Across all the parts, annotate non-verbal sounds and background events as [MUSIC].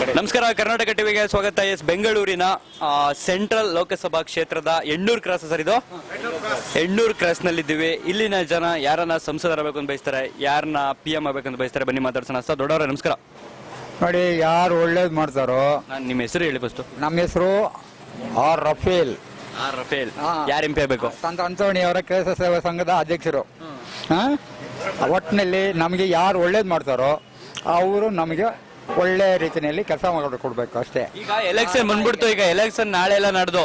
ನಮಸ್ಕಾರ ಕರ್ನಾಟಕ ಟಿವಿಗೆ ಸ್ವಾಗತ. ಎಸ್ ಬೆಂಗಳೂರಿನ ಸೆಂಟ್ರಲ್ ಲೋಕಸಭಾ ಕ್ಷೇತ್ರದ ಎಣ್ಣೂರು ಕ್ರಾಸ್ ಸರ್ ಇದು? ಎಣ್ಣೂರು ಕ್ರಾಸ್ ನಲ್ಲಿದ್ದೀವಿ ಇಲ್ಲಿನ ಜನ ಯಾರನ್ನ ಸಂಸದರಾಗಬೇಕು ಅಂತ ಬಯಸ್ತಾರೆ ಯಾರನ್ನ ಪಿ ಎಂ ಆಗ್ಬೇಕಂತ ಬಯಸ್ತಾರೆ ಬನ್ನಿ ಮಾತಾಡ್ಸೋಣ. ಸರ್ ದೊಡ್ಡವರೇ ನಮಸ್ಕಾರ. ನೋಡಿ ಯಾರು ಒಳ್ಳೇದು ಮಾಡ್ತಾರೋ? ನಾನು ನಿಮ್ಮ ಹೆಸರು ಹೇಳಿ ಫಸ್ಟ್ ನಮ್ಮ ಹೆಸರು ಆರ್ ರಫೇಲ್. R Raphael. ಯಾರು ಎಂ ಪಿ ಆಗಬೇಕು? ಸಂತ ಅಂತೋಣಿ ಅವರ ಕೆಲಸ ಸೇವಾ ಸಂಘದ ಅಧ್ಯಕ್ಷರು. ಹಾ? ಒಟ್ಟಿನಲ್ಲಿ ನಮಗೆ ಯಾರು ಒಳ್ಳೇದು ಮಾಡ್ತಾರೋ ಅವರು ನಮಗೆ ಒಳ್ಳೆ ರೀತಿಯಲ್ಲಿ ಕೆಲಸ ಮಾಡಿಕೊಡ್ಬೇಕು ಅಷ್ಟೇ. ಈಗ ಎಲೆಕ್ಷನ್ ಬಂದ್ಬಿಡ್ತು ಈಗ ಎಲೆಕ್ಷನ್ ನಾಳೆ ಎಲ್ಲ ನಡೆದು.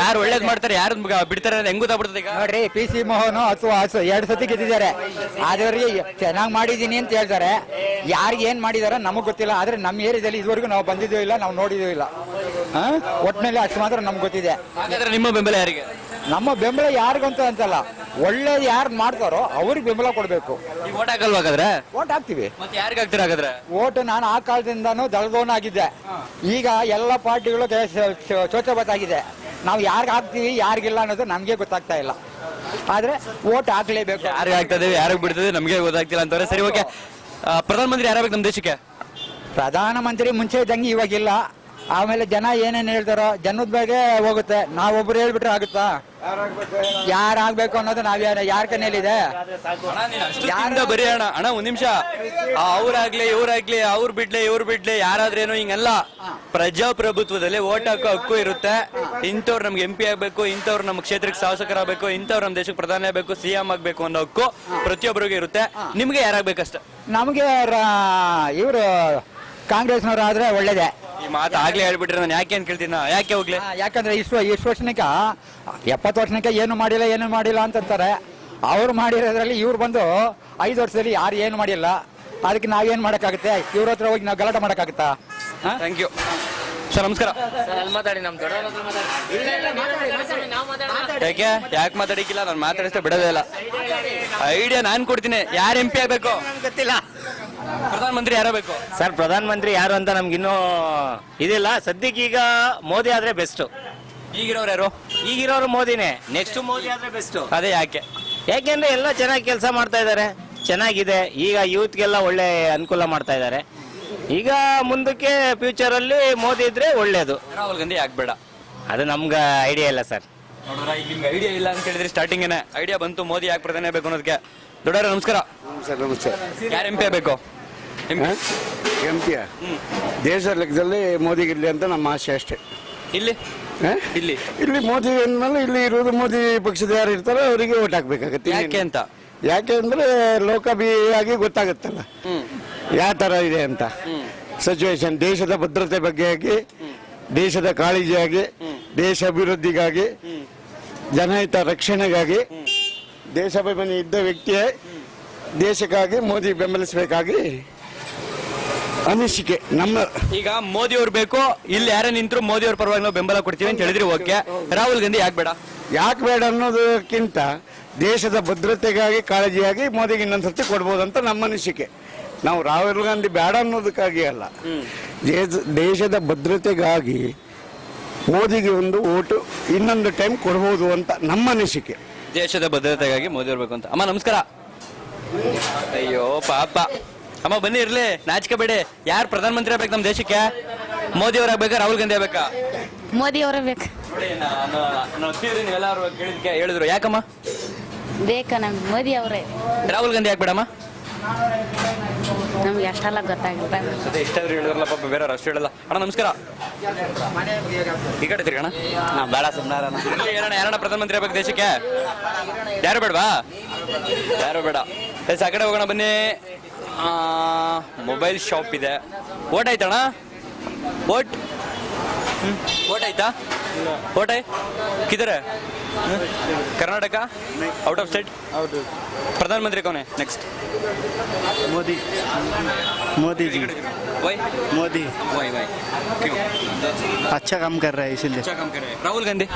ಯಾರು ಒಳ್ಳೇದ್ ಮಾಡ್ತಾರೆ ಯಾರು ಬಿಡ್ತಾರೆ ಹೆಂಗ ಗೊತ್ತಾಗ್ಬಿಡ್ತದೆ ಈಗ? ನೋಡ್ರಿ ಪಿ ಸಿ ಮೋಹನ್ ಅಥವಾ ಹಸು ಎರಡು ಸತಿ ಗೆದ್ದಿದ್ದಾರೆ. ಆದವರಿಗೆ ಚೆನ್ನಾಗಿ ಮಾಡಿದ್ದೀನಿ ಅಂತ ಹೇಳ್ತಾರೆ. ಯಾರಿಗೆ ಏನ್ ಮಾಡಿದಾರ ನಮಗ್ ಗೊತ್ತಿಲ್ಲ. ಆದ್ರೆ ನಮ್ಮ ಏರಿಯಾದಲ್ಲಿ ಇದುವರೆಗೂ ನಾವು ಬಂದಿದ್ದೂ ಇಲ್ಲ ನಾವು ನೋಡಿದೂ ಇಲ್ಲ? ಒಟ್ಟಿನಲ್ಲಿ ಅಷ್ಟು ಮಾತ್ರ ನಮ್ಗೆ ಗೊತ್ತಿದೆ. ಹಾಗಾದ್ರೆ ನಿಮ್ಮ ಬೆಂಬಲ ಯಾರಿಗೆ? ನಮ್ಮ ಬೆಂಬಲ ಯಾರಿಗಂತ ಅಂತಲ್ಲ. ಒಳ್ಳೇದು ಯಾರು ಮಾಡ್ತಾರೋ ಅವ್ರಿಗೆ ಬೆಂಬಲ ಕೊಡಬೇಕು. ನೀವು ಓಟ್ ಹಾಕಲ್ವಾ ಹಾಗಾದ್ರೆ? ಓಟ್ ಹಾಕ್ತಿವಿ. ಮತ್ತೆ ಯಾರಿಗೆ ಹಾಕ್ತೀರಾ ಹಾಗಾದ್ರೆ? ಓಟ್ ನಾನು ಆ ಕಾಲದಿಂದಾನು ಆಗಿದ್ದೆ. ಈಗ ಎಲ್ಲ ಪಾರ್ಟಿಗಳು ಚೋಚಬತ್ತಾಗಿದೆ ನಾವು ಯಾರಿಗೆ ಹಾಕ್ತೀವಿ ಯಾರಿಗಿಲ್ಲ ಅನ್ನೋದು ನಮಗೆ ಗೊತ್ತಾಗ್ತಾ ಇಲ್ಲ. ಆದ್ರೆ ಓಟ್ ಹಾಕ್ಲೇಬೇಕು. ಯಾರಿಗೆ ಆಗ್ತದೆ ಯಾರಿಗೆ ಬಿಡ್ತದೆ ನಮಗೆ ಗೊತ್ತಾಗ್ತಿಲ್ಲ ಅಂತಾರೆ ಸರಿ ಓಕೆ. ಪ್ರಧಾನಮಂತ್ರಿ ಯಾರಾಗಬೇಕು ನಮ್ಮ ದೇಶಕ್ಕೆ? ಪ್ರಧಾನಮಂತ್ರಿ ಮುಂಚೆ ಇದ್ದಂಗೆ ಇವಾಗಿಲ್ಲ. ಆಮೇಲೆ ಜನ ಏನೇನು ಹೇಳ್ತಾರೋ ಜನದ ಬಗ್ಗೆ ಹೋಗುತ್ತೆ. ನಾವೊಬ್ರು ಹೇಳ್ಬಿಟ್ರೆ ಆಗುತ್ತಾ? ಯಾರಾಗ್ಬೇಕು ಅನ್ನೋದು ನಾವ್ ಯಾರ ಕೈಯಲ್ಲಿದೆ ಯಾರಿಂದ ಬರೀ ಅಣ್ಣ. ಅಣ್ಣ ಒಂದ್ ನಿಮಿಷ. ಅವ್ರಾಗ್ಲಿ ಇವ್ರಾಗ್ಲಿ ಅವ್ರು ಬಿಡ್ಲಿ ಇವ್ರು ಬಿಡ್ಲಿ ಯಾರಾದ್ರೇನು ಹಿಂಗೆಲ್ಲ ಪ್ರಜಾಪ್ರಭುತ್ವದಲ್ಲಿ ಓಟ್ ಹಾಕೋ ಹಕ್ಕು ಇರುತ್ತೆ. ಇಂಥವ್ರು ನಮ್ಗೆ ಎಂ ಪಿ ಆಗ್ಬೇಕು ಇಂಥವ್ರು ನಮ್ಮ ಕ್ಷೇತ್ರಕ್ಕೆ ಶಾಸಕರಾಗಬೇಕು ಇಂಥವ್ರು ನಮ್ಮ ದೇಶಕ್ಕೆ ಪ್ರಧಾನಿ ಆಗ್ಬೇಕು ಸಿ ಎಂ ಆಗ್ಬೇಕು ಅನ್ನೋ ಹಕ್ಕು ಪ್ರತಿಯೊಬ್ಬರಿಗೂ ಇರುತ್ತೆ. ನಿಮ್ಗೆ ಯಾರಾಗ್ಬೇಕಷ್ಟ? ನಮಗೆ ಇವರು ಕಾಂಗ್ರೆಸ್ನವ್ರು ಆದ್ರೆ ಒಳ್ಳೇದೇ. ಈ ಮಾತು ಆಗ್ಲೇ ಹೇಳ್ಬಿಟ್ರೆ ನಾನು ಯಾಕೆ ಅಂತ ಕೇಳ್ತೀನಿ ನಾ? ಯಾಕೆ ಹೋಗ್ಲಿ? ಆ, ಯಾಕಂದ್ರೆ ಇಷ್ಟು ಇಷ್ಟು ವರ್ಷನಕ ಎಪ್ಪತ್ತು ವರ್ಷನಕ ಏನು ಮಾಡಿಲ್ಲ ಏನು ಮಾಡಿಲ್ಲ ಅಂತಂತಾರೆ. ಅವ್ರು ಮಾಡಿರೋದ್ರಲ್ಲಿ ಇವ್ರು ಬಂದು ಐದು ವರ್ಷದಲ್ಲಿ ಯಾರು ಏನು ಮಾಡಿಲ್ಲ. ಅದಕ್ಕೆ ನಾವೇನು ಮಾಡೋಕ್ಕಾಗುತ್ತೆ? ಇವ್ರ ಹತ್ರ ಹೋಗಿ ನಾವು ಗಲಾಟೆ ಮಾಡೋಕ್ಕಾಗುತ್ತಾ? ಹಾಂ ಥ್ಯಾಂಕ್ ಯು ಸರ್ ನಮಸ್ಕಾರ. ಮಾತಾಡಿ ನಮ್ಮ ಯಾಕೆ? ಯಾಕೆ ಮಾತಾಡಿಕ್ಕಿಲ್ಲ? ನಾನು ಮಾತಾಡಿಸ್ತಾ ಬಿಡೋದೇ ಇಲ್ಲ. ಐಡಿಯಾ ನಾನು ಕೊಡ್ತೀನಿ. ಯಾರು ಎಂ ಪಿ ಆಗ್ಬೇಕು? ಗೊತ್ತಿಲ್ಲ. ಪ್ರಧಾನಮಂತ್ರಿ ಬೇಕು? ಸರ್ ಪ್ರಧಾನ ಮಂತ್ರಿ ಯಾರು ಅಂತ ನಮ್ಗಿನ್ನೂ ಇದಿಲ್ಲ. ಸದ್ಯಕ್ಕೆ ಈಗ ಮೋದಿ ಆದ್ರೆ ಬೆಸ್ಟ್ ಈಗಿರೋರು ಯಾರು? ಈಗಿರೋರು ಮೋದಿನೇ. ನೆಕ್ಸ್ಟ್ ಮೋದಿ ಆದ್ರೆ ಬೆಸ್ಟ್ ಅದೇ ಯಾಕೆ? ಯಾಕೆಂದ್ರೆ ಎಲ್ಲ ಚೆನ್ನಾಗಿ ಕೆಲಸ ಮಾಡ್ತಾ ಇದ್ದಾರೆ ಚೆನ್ನಾಗಿದೆ. ಈಗ ಯೂತ್ಗೆಲ್ಲ ಒಳ್ಳೆ ಅನುಕೂಲ ಮಾಡ್ತಾ ಇದ್ದಾರೆ ಈಗ ಮುಂದಕ್ಕೆ ಫ್ಯೂಚರ್ ಅಲ್ಲಿ ಮೋದಿ ಇದ್ರೆ ಒಳ್ಳೇದು. ರಾಹುಲ್ ಗಾಂಧಿ ಆಗ್ಬೇಡ. ಬೇಡ ಅದು ನಮ್ಗೆ ಐಡಿಯಾ ಇಲ್ಲ ಸರ್. ನೋಡ್ರ ಈಗ ನಿಮ್ಗೆ ಐಡಿಯಾ ಇಲ್ಲ ಅಂತ ಹೇಳಿದ್ರೆ ಸ್ಟಾರ್ಟಿಂಗ್ ಐಡಿಯಾ ಬಂತು ಮೋದಿ ಯಾಕೆ ಪ್ರಧಾನಿ ಬೇಕು ಅನ್ನೋದಕ್ಕೆ. ದೊಡ್ಡ ನಮಸ್ಕಾರ. ಸರ್ ನಮಸ್ತೆ. ಯಾರು ಎಂ ಪಿ ಆಗ್ಬೇಕು ಎಂ ಪಿ? ದೇಶ ಲೆಕ್ಕದಲ್ಲಿ ಮೋದಿ ಇರಲಿ ಅಂತ ನಮ್ಮ ಆಸೆ ಅಷ್ಟೇ. ಇಲ್ಲಿ? ಇಲ್ಲಿ? ಇಲ್ಲಿ ಮೋದಿ ಅಂದ್ಮೇಲೆ ಇಲ್ಲಿ ಇರೋದು ಮೋದಿ ಪಕ್ಷದ ಯಾರು ಇರ್ತಾರೋ ಅವರಿಗೆ ಓಟ್ ಹಾಕ್ಬೇಕಾಗತ್ತೆ. ಯಾಕೆ ಅಂತ? ಯಾಕೆ ಅಂದ್ರೆ ಲೋಕಾಭಿಯಾಗಿ ಗೊತ್ತಾಗುತ್ತಲ್ಲ. ಯಾವ ಥರ ಇದೆ ಅಂತ. ಸಿಚುವೇಶನ್ ದೇಶದ ಭದ್ರತೆ ಬಗ್ಗೆ ಆಗಿ ದೇಶದ ಕಾಳಜಿಯಾಗಿ ದೇಶ ಅಭಿವೃದ್ಧಿಗಾಗಿ ಜನಹಿತ ರಕ್ಷಣೆಗಾಗಿ ದೇಶಾಭಿಮಾನಿ ಇದ್ದ ವ್ಯಕ್ತಿಯೇ ದೇಶಕ್ಕಾಗಿ ಮೋದಿ ಬೆಂಬಲಿಸಬೇಕಾಗಿ ಅನಿಸಿಕೆ ನಮ್ಮ ಈಗ ಮೋದಿ ಅವ್ರು ಬೇಕು ಇಲ್ಲಿ ಯಾರೇ ನಿಂತರು ಮೋದಿ ಅವ್ರ ಪರವಾಗಿ ನಾವು ಬೆಂಬಲ ಕೊಡ್ತೀವಿ ಅಂತ ಹೇಳಿದ್ರೆ ಓಕೆ. ರಾಹುಲ್ ಗಾಂಧಿ ಯಾಕೆ ಬೇಡ? ಯಾಕೆ ಬೇಡ ಅನ್ನೋದಕ್ಕಿಂತ ದೇಶದ ಭದ್ರತೆಗಾಗಿ ಕಾಳಜಿಯಾಗಿ ಮೋದಿಗೆ ಇನ್ನೊಂದ್ಸರ್ತಿ ಕೊಡ್ಬೋದಂತ ನಮ್ಮ ಅನಿಸಿಕೆ. ನಾವು ರಾಹುಲ್ ಗಾಂಧಿ ಬೇಡ ಅನ್ನೋದಕ್ಕಾಗಿ ಅಲ್ಲ. ದೇಶ- ದೇಶದ ಭದ್ರತೆಗಾಗಿ ಮೋದಿಗೆ ಒಂದು ಓಟು ಇನ್ನೊಂದು ಟೈಮ್ ಕೊಡ್ಬೋದು ಅಂತ ನಮ್ಮ ಅನಿಸಿಕೆ. ದೇಶದ ಭದ್ರತೆಗಾಗಿ ಮೋದಿ ಇರಬೇಕು ಅಂತ. ಅಮ್ಮ ನಮಸ್ಕಾರ. ಅಯ್ಯೋ ಪಾಪ. ಅಮ್ಮ ಬನ್ನಿ ಇರ್ಲಿ. ನಾಚಿಕೆ ಬೇಡಿ. ಯಾರು ಪ್ರಧಾನಮಂತ್ರಿ ಆಗ್ಬೇಕು ನಮ್ಮ ದೇಶಕ್ಕೆ? ಮೋದಿ ಅವ್ರು ಆಗ್ಬೇಕಾ ರಾಹುಲ್ ಗಾಂಧಿ ಆಗ್ಬೇಕಾ? ಮೋದಿ ಅವರೇ ಬೇಕು. ನೋಡಿ ನಾನು ನಾನು ಹತ್ತಿರ ನೀವೆಲ್ಲರೂ ಕೇಳಿದ್ಕೆ ಹೇಳಿದ್ರು. ಯಾಕಮ್ಮ? ಬೇಕಾ ನಮ್ಗೆ ಮೋದಿ ಅವರೇ. ರಾಹುಲ್ ಗಾಂಧಿ ಆಗ್ಬೇಡಮ್ಮ. ಬೇಡಮ್ಮ ನಮ್ಗೆ ಅಷ್ಟೆಲ್ಲ ಗೊತ್ತಾಗಿಲ್ಲ. ಅದೇ ಇಷ್ಟಾದ್ರೂ ಹೇಳಿದ್ರಲ್ಲ ಪಾಪ ಬೇರೆ ಅಷ್ಟು ಹೇಳಲ್ಲ. ಅಣ್ಣ ನಮಸ್ಕಾರ. ಈ ಕಡೆ ತಿರ್ಗಣ ಬೇಡ ಸುಮ್ಮನೆ ಇಲ್ಲಿ ಏನಣ್ಣ ಯಾರಣ್ಣ ಪ್ರಧಾನಮಂತ್ರಿ ಆಗ್ಬೇಕು ದೇಶಕ್ಕೆ? ಯಾರು ಬೇಡವಾ? ಯಾರು ಬೇಡ. ಎಸ್ ಆ ಕಡೆ ಹೋಗೋಣ ಬನ್ನಿ. ಮೊಬೈಲ್ ಶಾಪ್ ಇದೆ ಓಟ್ ಆಯ್ತಣ್ಣ ಓಟ್ ಹ್ಮ್. ಓಟ್ ಆಯ್ತಾ vote I ಕಿದರೆ Karnataka out of state ಹೌದು ಪ್ರಧಾನಮಂತ್ರಿ ಕೌನೆ next Modi Modi ji why Modi why why अच्छा काम कर रहा है इसीलिए अच्छा काम कर रहे हैं राहुल गांधी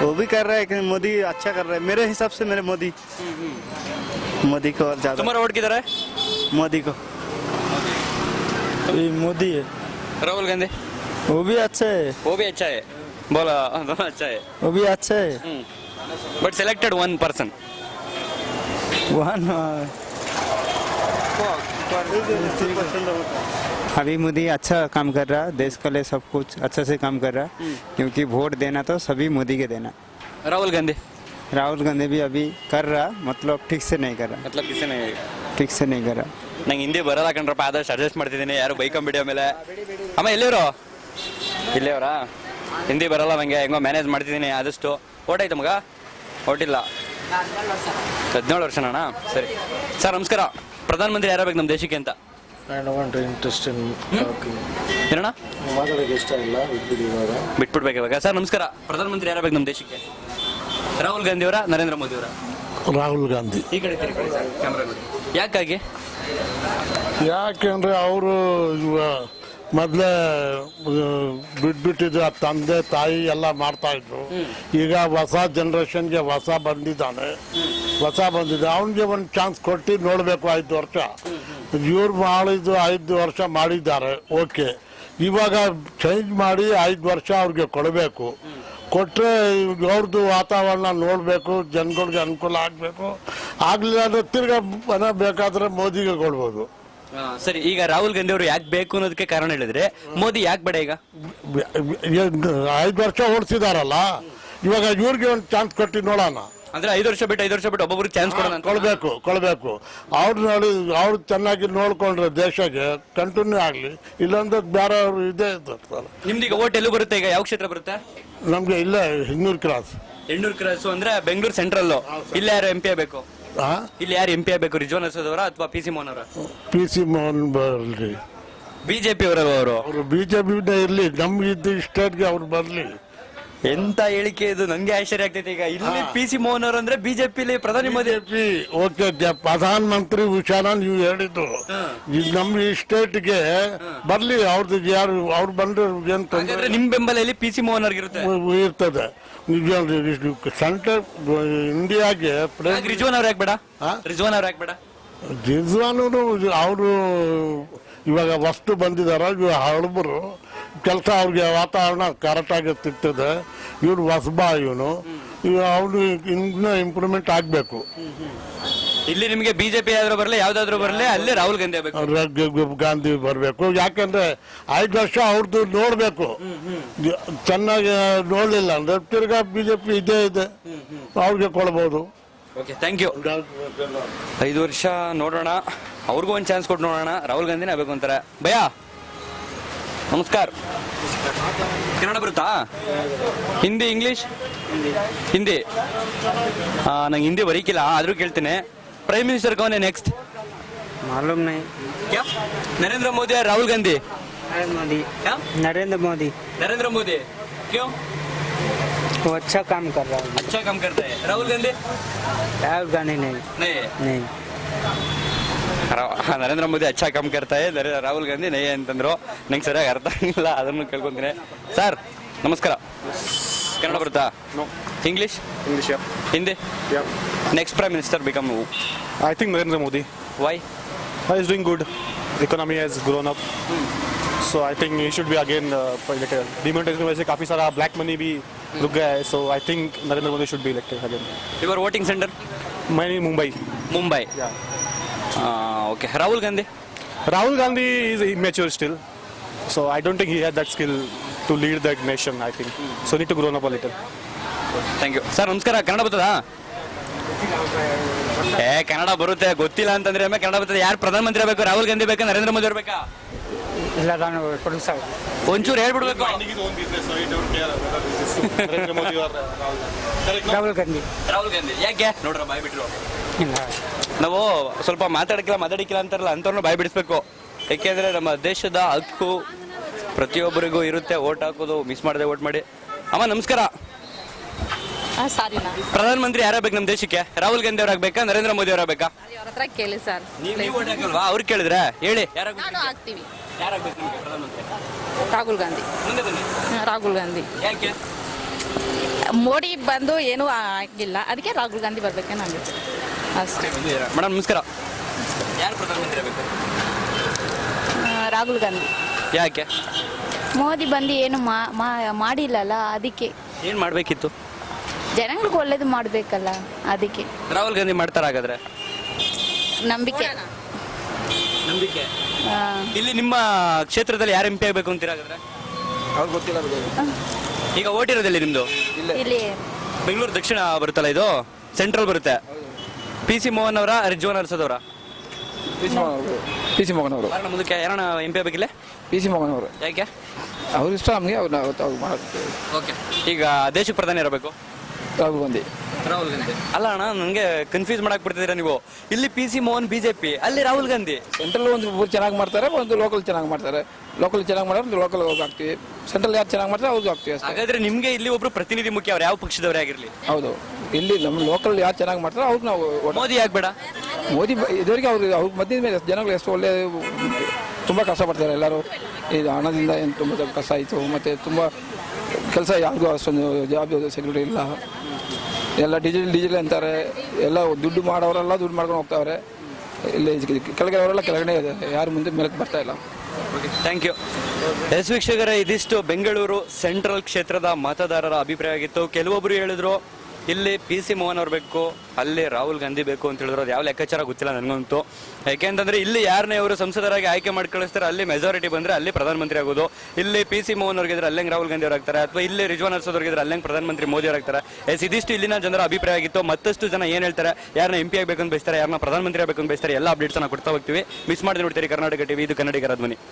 वो भी कर रहा है कि मोदी अच्छा कर रहा है मेरे हिसाब से मेरे मोदी मोदी को और ज्यादा तुम्हारा वोट किधर है मोदी। को ये मोदी है। राहुल गांधी। वो भी अच्छा है। वो भी अच्छा है। बोला दोनों अच्छा है। वो भी अच्छा है। But selected one person one अभी मोदी अच्छा काम कर रहा देश के लिए सब कुछ अच्छा से काम कर रहा हम्म। क्योंकि वोट देना तो सभी मोदी के देना। राहुल गांधी। राहुल गांधी भी अभी कर रहा मतलब ठीक से नहीं कर रहा। मतलब किसे नहीं ಟಿಕ್ಸನಿಗರ ನಂಗೆ ಹಿಂದಿ ಬರಲ್ಲ ಕಣ್ರಪ್ಪ ಆದಷ್ಟು ಅಡ್ಜಸ್ಟ್ ಮಾಡ್ತಿದ್ದೀನಿ. ಯಾರು ಬೈಕಂ ಬಿಡಿಯೋ ಮೇಲೆ ಅಮ್ಮ ಎಲ್ಲಿವರು? ಇಲ್ಲಿಯವರಾ ಹಿಂದಿ ಬರಲ್ಲ ನನಗೆ ಹೆಂಗೋ ಮ್ಯಾನೇಜ್ ಮಾಡ್ತಿದ್ದೀನಿ ಆದಷ್ಟು. ಓಟಾಯ್ತು ಮಗ? ಓಟಿಲ್ಲ ಹದಿನೇಳು ಅಣ್ಣ ಸರಿ. ಸರ್ ನಮಸ್ಕಾರ. ಪ್ರಧಾನಮಂತ್ರಿ ಯಾರಾಗಬೇಕು ನಮ್ಮ ದೇಶಕ್ಕೆ ಅಂತ? ಐ ಇನ್ ಏನಣ್ಣ? ಇಷ್ಟ ಇಲ್ಲ ಬಿಟ್ಬಿಡ್ಬೇಕು ಇವಾಗ. ಸರ್ ನಮಸ್ಕಾರ. ಪ್ರಧಾನಮಂತ್ರಿ ಯಾರಾಗಬೇಕು ನಮ್ಮ ದೇಶಕ್ಕೆ? ರಾಹುಲ್ ಗಾಂಧಿ ಅವರ ನರೇಂದ್ರ ಮೋದಿ ಅವರ ರಾಹುಲ್ ಗಾಂಧಿ. ಈ ಕಡೆ ಸರ್ ಕ್ಯಾಮ್ರಾ ನೋಡಿ. ಯಾಕಾಗಿ? ಯಾಕೆಂದ್ರೆ ಅವರು ಮೊದಲೇ ಬಿಟ್ಬಿಟ್ಟಿದ್ರು ಆ ತಂದೆ ತಾಯಿ ಎಲ್ಲ ಮಾಡ್ತಾ ಇದ್ರು. ಈಗ ಹೊಸ ಜನ್ರೇಷನ್ಗೆ ಹೊಸ ಬಂದಿದ್ದಾನೆ. ಹೊಸ ಬಂದಿದೆ. ಅವನಿಗೆ ಒಂದು ಚಾನ್ಸ್ ಕೊಟ್ಟು ನೋಡಬೇಕು ಐದು ವರ್ಷ. ಇವ್ರು ಮಾಡಿದ್ದು ಐದು ವರ್ಷ ಮಾಡಿದ್ದಾರೆ ಓಕೆ. ಇವಾಗ ಚೇಂಜ್ ಮಾಡಿ ಐದು ವರ್ಷ ಅವ್ರಿಗೆ ಕೊಡಬೇಕು. ಕೊಟ್ಟರೆ ಅವ್ರದ್ದು ವಾತಾವರಣ ನೋಡಬೇಕು ಜನಗಳಿಗೆ ಅನುಕೂಲ ಆಗಬೇಕು. ಆಗಲಿಲ್ಲ ಅಂದ್ರೆ ತಿರ್ಗಾ ಮನೆ ಬೇಕಾದ್ರೆ ಮೋದಿಗೆ ಕೊಡ್ಬೋದು. ಆ, ಸರಿ ಈಗ ರಾಹುಲ್ ಗಾಂಧಿ ಅವರು ಯಾಕೆ ಬೇಕು ಅನ್ನೋದಕ್ಕೆ ಕಾರಣ ಹೇಳಿದ್ರೆ ಮೋದಿ ಯಾಕೆ ಬೇಡ ಈಗ? ಐದು ವರ್ಷ ಓಡಿಸಿದಾರಲ್ಲ ಇವಾಗ ಇವ್ರಿಗೆ ಒಂದು ಚಾನ್ಸ್ ಕೊಟ್ಟು ನೋಡೋಣ. ಅಂದ್ರೆ ಐದು ವರ್ಷ ಬಿಟ್ಟು ಐದು ವರ್ಷ ಬಿಟ್ಟು ಒಬ್ಬೊಬ್ರಿಗೆ ಚಾನ್ಸ್ ಕೊಡೋಣ ಅಂತ? ಕೊಡಬೇಕು ಕೊಡಬೇಕು. ಅವ್ರು ನೋಡಿ ಅವ್ರು ಚೆನ್ನಾಗಿ ನೋಡ್ಕೊಂಡ್ರೆ ದೇಶಕ್ಕೆ ಕಂಟಿನ್ಯೂ ಆಗಲಿ ಇಲ್ಲಾಂದ್ರೆ ಬೇರೆ ಅವ್ರು ಇದೇ ಇರ್ತಾರೆ. ಈಗ ಓಟ್ ಎಲ್ಲೂ ಬರುತ್ತೆ ಈಗ? ಯಾವ ಕ್ಷೇತ್ರ ಬರುತ್ತೆ? ನಮಗೆ ಇಲ್ಲ ಹಿನ್ನೂರು ಕ್ರಾಸ್ ಎಣ್ಣೂರು ಕ್ರಾಸು ಅಂದ್ರೆ ಬೆಂಗಳೂರು ಸೆಂಟ್ರಲ್ ಇಲ್ಲೇ ಯಾರು ಎಂ ಪಿ ಆಗಬೇಕು? ಇಲ್ಲಿ ಯಾರು ಎಂ ಪಿ ಆಗಬೇಕು ರಿಜ್ವಾನ್ ಅಸದ್ ಅವರ ಅಥವಾ ಪಿ ಸಿ ಮೋಹನ್ ಅವರ? ಪಿ ಸಿ ಮೋಹನ್ ಬರಲಿ. ಬಿಜೆಪಿ ಅವರ? ಅವರು ಅವರು ಬಿ ಜೆ ಪಿನೇ ಇರಲಿ ನಮ್ಮ ಇದ್ದ ಸ್ಟೇಟ್ಗೆ ಅವ್ರು ಬರಲಿ. ಎಂತ ಹೇಳಿಕೆ ಇದು ನಂಗೆ ಆಶ್ಚರ್ಯ ಆಗ್ತೈತೆ ಈಗ. ಇಲ್ಲಿ ಪಿ ಸಿ ಮೋಹನ್ ಅವರು ಅಂದ್ರೆ ಬಿಜೆಪಿಲಿ ಪ್ರಧಾನಿ ಮೋದಿ. ಬಿಜೆಪಿ ಓಕೆ ಪ್ರಧಾನ ಮಂತ್ರಿ ವಿಚಾರ ನೀವು ಹೇಳಿದ್ದು. ಇದು ನಮ್ಮ ಈ ಸ್ಟೇಟ್ಗೆ ಬರ್ಲಿ ಅವ್ರದ್ದು ಯಾರು ಅವ್ರು ಬಂದ್ರೆ ಏನ್ ತೊಂದ್ರೆ ಹಾಗಾದ್ರೆ ನಿಮ್ ಬೆಂಬಲ ಇಲ್ಲಿ ಪಿ ಸಿ ಮೋಹನ್ ಅವ್ರಿಗೆ ಇರುತ್ತೆ. ಇರ್ತದೆ. ಸೆಂಟ್ರಲ್ ಇಂಡಿಯಾಗೆ ಯಾಕೆ ರಿಜ್ವಾನ್ ಅವ್ರು ಯಾಕೆ ಬೇಡ? ಹಾ? ರಿಜ್ವಾನ್ ಅವ್ರು ಯಾಕೆ ಬೇಡ? ರಿಜ್ವಾನು ಅವರು ಇವಾಗ ವಸ್ತು ಬಂದಿದ್ದಾರೆ ಇವಾಗ ಹಳಬರು. ಕೆಲಸ ಅವ್ರಿಗೆ ವಾತಾವರಣ ಕರೆಕ್ಟಾಗಿ ತಿರ್ತದೆ ಇವ್ರು ಹೊಸಬ ಇವನು. ಅವ್ರು ಇನ್ನೂ ಇಂಪ್ರೂವ್ಮೆಂಟ್ ಆಗಬೇಕು. ಇಲ್ಲಿ ನಿಮಗೆ ಬಿಜೆಪಿ ಆದರೂ ಬರಲಿ ಯಾವ್ದಾದ್ರು ಬರಲಿ ಅಲ್ಲಿ ರಾಹುಲ್ ಗಾಂಧಿ ಆಗಬೇಕು. ಗಾಂಧಿ ಬರಬೇಕು. ಯಾಕಂದ್ರೆ ಐದು ವರ್ಷ ಅವ್ರದ್ದು ನೋಡಬೇಕು. ಚೆನ್ನಾಗಿ ನೋಡಲಿಲ್ಲ ಅಂದ್ರೆ ತಿರ್ಗಾ ಬಿಜೆಪಿ ಇದೇ ಇದೆ. ಅವ್ರಿಗೆ ಕೊಡ್ಬೋದು. ಓಕೆ ಥ್ಯಾಂಕ್ ಯು ಐದು ವರ್ಷ ನೋಡೋಣ. ಅವ್ರಿಗೂ ಒಂದು ಚಾನ್ಸ್ ಕೊಟ್ಟು ನೋಡೋಣ. ರಾಹುಲ್ ಗಾಂಧಿನೇ ಆಗಬೇಕು ಅಂತಾರೆ. ಭಯ ನಮಸ್ಕಾರ. ಕನ್ನಡ ಬರುತ್ತಾ? ಹಿಂದಿ ಇಂಗ್ಲಿಷ್ ಹಿಂದಿ. ನಂಗೆ ಹಿಂದಿ ಬರೀಕಿಲ್ಲ ಆದರೂ ಕೇಳ್ತೀನಿ. ಪ್ರೈಮ್ ಮಿನಿಸ್ಟರ್ ಕೌನ್ ನೆಕ್ಸ್ಟ್ मालूम नहीं क्या नरेंद्र मोदी और राहुल गांधी नरेंद्र मोदी क्या नरेंद्र मोदी नरेंद्र मोदी क्यों वो अच्छा काम कर रहा है अच्छा काम करते हैं राहुल गांधी राहुल गांधी नहीं नहीं नहीं ರಾ- ನರೇಂದ್ರ ಮೋದಿ ಅಚ್ಚಾ ಕಮ್ ಕರ್ತಾ ಇದೆ ರಾಹುಲ್ ಗಾಂಧಿ ನೈ ಅಂತಂದ್ರು ನಂಗೆ ಸರಿಯಾಗಿ ಅರ್ಥ ಆಗಿಲ್ಲ ಅದನ್ನು ಕೇಳ್ಕೊಂತೀನಿ ಸರ್ ನಮಸ್ಕಾರ ಕನ್ನಡ ಬರುತ್ತಾ No. English? English, yeah. Hindi? Yeah. Next Prime Minister become who? I think Narendra Modi. Why? Uh, he's doing good. Economy has grown up. Hmm. So I think he should be again uh, elected. Demonetization की वजह से काफ़ी सारा black money भी hmm. रुक गया है so I think Narendra Modi should be elected again your voting Mumbai. Mumbai. Yeah. Mumbai okay. Rahul Gandhi? Rahul Gandhi is immature still. so I don't think he had that skill to lead that nation. I think Hmm. so. Need to grow up a little. Thank you sir ನಮಸ್ಕಾರ. ಕನ್ನಡ ಬರ್ತದಾ? ಏ ಕನ್ನಡ ಬರುತ್ತೆ. ಗೊತ್ತಿಲ್ಲ ಅಂತಂದ್ರೆ ಆಮೇಲೆ ಕನ್ನಡ ಬರ್ತದೆ. ಯಾರು ಪ್ರಧಾನಮಂತ್ರಿ ಬೇಕು ರಾಹುಲ್ ಗಾಂಧಿ ಬೇಕಾ ನರೇಂದ್ರ ಮೋದಿ ಬೇಕಾ? ಇಲ್ಲ ನಾನು ಒಂಚೂರು ಹೇಳ್ಬಿಡ್ಬೇಕು. [LAUGHS] ರಾಹುಲ್ ಗಾಂಧಿ. ರಾಹುಲ್ ಗಾಂಧಿ. ಯಾಕೆ? ನೋಡ್ರ ಬಾಯ್ ಬಿಟ್ರು ಇಲ್ಲ. ನಾವು ಸ್ವಲ್ಪ ಮಾತಾಡಕ್ಕಿಲ್ಲ ಮಾತಾಡಿಕ್ಕಿಲ್ಲ ಅಂತಾರಲ್ಲ ಅಂಥವ್ರನ್ನ ಬಾಯ್ ಬಿಡಿಸ್ಬೇಕು ಯಾಕೆಂದ್ರೆ ನಮ್ಮ ದೇಶದ ಹಕ್ಕು ಪ್ರತಿಯೊಬ್ಬರಿಗೂ ಇರುತ್ತೆ. ಓಟ್ ಹಾಕೋದು ಮಿಸ್ ಮಾಡದೆ ಓಟ್ ಮಾಡಿ. ಅಮ್ಮ ನಮಸ್ಕಾರ. ಸಾರಿನಾ? ಪ್ರಧಾನಮಂತ್ರಿ ಯಾರಾಗಬೇಕು ನಮ್ಮ ದೇಶಕ್ಕೆ? ರಾಹುಲ್ ಗಾಂಧಿ ಅವ್ರು ಆಗ್ಬೇಕಾ ನರೇಂದ್ರ ಮೋದಿ ಅವ್ರು ಆಗ್ಬೇಕಾ ಅವ್ರ ಹತ್ರ ಕೇಳಿ ಸರ್. ನೀವು ನೀವು ಓಟ್ ಹಾಕಲ್ವಾ ಅವ್ರು ಕೇಳಿದ್ರೆ? ಹೇಳಿ ನಾನು ಹಾಕ್ತೀವಿ ಯಾರಾಗಬೇಕು ನಿಮಗೆ ಪ್ರಧಾನಮಂತ್ರಿ? ರಾಹುಲ್ ಗಾಂಧಿ. ಮುಂದೆ ಬನ್ನಿ. ಹ್ಮ್, ರಾಹುಲ್ ಗಾಂಧಿ. ಯಾಕೆ? ಮೋಡಿ ಬಂದು ಏನೂ ಆಗಿಲ್ಲ. ಅದಕ್ಕೆ ರಾಹುಲ್ ಗಾಂಧಿ ಬರ್ಬೇಕೇ ಆಗಿತ್ತು ಅಷ್ಟೇ. ಮೇಡಮ್ ನಮಸ್ಕಾರ. ಯಾರು ಪ್ರಧಾನಮಂತ್ರಿ ಆಗಬೇಕು? ರಾಹುಲ್ ಗಾಂಧಿ. ಯಾಕೆ? ಮೋದಿ ಬಂದು ಏನು ಮಾಡಿಲ್ಲಲ್ಲ ಅದಕ್ಕೆ. ಏನು ಮಾಡಬೇಕಿತ್ತು? ಜನಗಳಿಗೆ ಒಳ್ಳೇದು ಮಾಡಬೇಕಲ್ಲ ಅದಕ್ಕೆ. ರಾಹುಲ್ ಗಾಂಧಿ ಮಾಡ್ತಾರ ಹಾಗಾದ್ರೆ? ನಂಬಿಕೆ. ನಂಬಿಕೆ? ಇಲ್ಲಿ ನಿಮ್ಮ ಕ್ಷೇತ್ರದಲ್ಲಿ ಯಾರು ಎಂ ಪಿ ಆಗಬೇಕು ಅಂತೀರಾ ಹಾಗಾದ್ರೆ? ಅವ್ರು ಗೊತ್ತಿಲ್ಲ ಈಗ ಓಟ್ ಇರೋದಿಲ್ಲ ನಿಮ್ದು? ಇಲ್ಲಿ. ಬೆಂಗಳೂರು ದಕ್ಷಿಣ ಬರುತ್ತಲ್ಲ ಇದು? ಸೆಂಟ್ರಲ್ ಬರುತ್ತೆ. ಪಿ ಸಿ ಮೋಹನ್ ಅವರ Rizwan ಅರ್ಸದವರ P C Mohan P C Mohan ಅವರು. ಮುಂದಕ್ಕೆ ಯಾರಣ ಎಂ ಪಿ ಆಗಬೇಕಿಲ್ಲ ಪಿ ಸಿ ಮೋಹನ್ ಅವರು. ಯಾಕೆ? ಅವ್ರ ಇಷ್ಟ ನಮಗೆ ಅವ್ರು ನಾವು ಅವ್ರು ಮಾಡೋದು ಓಕೆ ಈಗ ದೇಶಕ್ಕೆ ಪ್ರಧಾನಿ ಇರಬೇಕು. ರಾಹುಲ್ ಗಾಂಧಿ ರಾಹುಲ್ ಗಾಂಧಿ ಅಲ್ಲ ಅಣ್ಣ ನನಗೆ ಕನ್ಫ್ಯೂಸ್ ಮಾಡಕ್ ಬಿಡ್ತಿದ್ದೀರಾ ನೀವು? ಇಲ್ಲಿ ಪಿ ಸಿ ಮೋಹನ್ ಬಿಜೆಪಿ ಅಲ್ಲಿ ರಾಹುಲ್ ಗಾಂಧಿ. ಸೆಂಟ್ರಲ್ ಒಂದು ಊರು ಚೆನ್ನಾಗಿ ಮಾಡ್ತಾರೆ ಒಂದು ಲೋಕಲ್ ಚೆನ್ನಾಗಿ ಮಾಡ್ತಾರೆ. ಲೋಕಲ್ ಚೆನ್ನಾಗಿ ಮಾಡೋರು ಲೋಕಲ್ ಹೋಗಿ ಹಾಕ್ತೀವಿ. ಸೆಂಟ್ರಲ್ ಯಾರು ಚೆನ್ನಾಗಿ ಮಾಡ್ತಾರೆ ಅವ್ರಿಗೆ ಹಾಕ್ತೀವಿ ಅಷ್ಟೇ. ಹಾಗಾದ್ರೆ ನಿಮಗೆ ಇಲ್ಲಿ ಒಬ್ರು ಪ್ರತಿನಿಧಿ ಮುಖ್ಯ ಅವ್ರು ಯಾವ ಪಕ್ಷದವರೇ ಆಗಿರಲಿ? ಹೌದು. ಇಲ್ಲಿ ನಮ್ಮ ಲೋಕಲ್ ಯಾರು ಚೆನ್ನಾಗಿ ಮಾಡ್ತಾರೆ ಅವ್ರಿಗೆ ನಾವು vote ಮೋದಿ ಆಗ್ಬೇಡ. ಮೋದಿ ಬ- ಇದುವರೆಗೆ ಅವ್ರಿಗೆ ಅವ್ರ ಮಧ್ಯದ ಮೇಲೆ ಜನಗಳು ಎಷ್ಟು ಒಳ್ಳೆ ತುಂಬ ಕಷ್ಟಪಡ್ತಾರೆ ಎಲ್ಲರೂ. ಇದು ಹಣದಿಂದ ಏನು ತುಂಬ ಕಷ್ಟ ಆಯಿತು ಮತ್ತು ತುಂಬ ಕೆಲಸ ಯಾರಿಗೂ ಅಷ್ಟೊಂದು ಜಾಬ್ ಸೆಕ್ಯೂರಿಟಿ ಇಲ್ಲ. ಎಲ್ಲ ಡಿಜಿಟಲ್ ಡಿಜಿಟಲ್ ಅಂತಾರೆ. ಎಲ್ಲ ದುಡ್ಡು ಮಾಡೋರೆಲ್ಲ ದುಡ್ಡು ಮಾಡ್ಕೊಂಡು ಹೋಗ್ತಾವ್ರೆ. ಇಲ್ಲಿ ಕೆಳಗಡೆ ಅವರೆಲ್ಲ ಕೆಳಗಡೆ ಇದ್ದಾರೆ ಯಾರು ಮುಂದೆ ಮೇಲಕ್ಕೆ ಬರ್ತಾ ಇಲ್ಲ. ಥ್ಯಾಂಕ್ ಯು ಎಸ್ ವೀಕ್ಷಕರ, ಇದಿಷ್ಟು ಬೆಂಗಳೂರು ಸೆಂಟ್ರಲ್ ಕ್ಷೇತ್ರದ ಮತದಾರರ ಅಭಿಪ್ರಾಯ ಆಗಿತ್ತು. ಕೆಲವೊಬ್ಬರು ಹೇಳಿದ್ರು ಇಲ್ಲಿ ಪಿ ಸಿ ಮೋಹನ್ ಅವ್ರು ಬೇಕು, ಅಲ್ಲಿ ರಾಹುಲ್ ಗಾಂಧಿ ಬೇಕು ಅಂತ ಹೇಳಿದ್ರು, ಅದು ಯಾವ ಲೆಕ್ಕಾಚಾರ ಗೊತ್ತಿಲ್ಲ ನನಗಂತೂ. ಯಾಕೆಂತಂದ್ರೆ ಇಲ್ಲಿ ಯಾರನ್ನೇ ಇವರು ಸಂಸದರಾಗಿ ಆಯ್ಕೆ ಮಾಡಿ ಕಳಿಸ್ತಾರೆ ಅಲ್ಲಿ ಮೆಜಾರಿಟಿ ಬಂದ್ರೆ ಅಲ್ಲಿ ಪ್ರಧಾನಮಂತ್ರಿ ಆಗೋದು. ಇಲ್ಲಿ ಪಿ ಸಿ ಮೋಹನ್ ಅವ್ರಿಗಿದ್ರೆ ಅಲ್ಲಂಗೆ ರಾಹುಲ್ ಗಾಂಧಿ ಆಗ್ತಾರೆ? ಅಥವಾ ಇಲ್ಲಿ ರಿಜ್ವಾನ್ ಅರ್ಸದ್ ಅವ್ರಿಗಿದ್ರೆ ಅಲ್ಲಂಗೆ ಪ್ರಧಾನಮಂತ್ರಿ ಮೋದಿ ಆಗ್ತಾರೆ? ಎಸ್ ಇದಿಷ್ಟು ಇಲ್ಲಿನ ಜನರ ಅಭಿಪ್ರಾಯ ಆಗಿತ್ತು. ಮತ್ತಷ್ಟು ಜನ ಏನು ಹೇಳ್ತಾರೆ? ಯಾರನ್ನ ಎಂ ಆಗಬೇಕು ಅಂತ ಬಯಸ್ತಾರೆ ಯಾರನ್ನ ಪ್ರಧಾನಮಂತ್ರಿ ಆಗಬೇಕು ಅಂತ ಬಯಸ್ತಾರೆ, ಎಲ್ಲ ಅಪ್ಡೇಟ್ಸ್ ಕೊಡ್ತಾ ಹೋಗ್ತೀವಿ. ಮಿಸ್ ಮಾಡಿ ನೋಡ್ತೀರಿ, ಕರ್ನಾಟಕ ಟಿವಿ ಇದು ಕನ್ನಡಿಗರ ಧ್ವನಿ.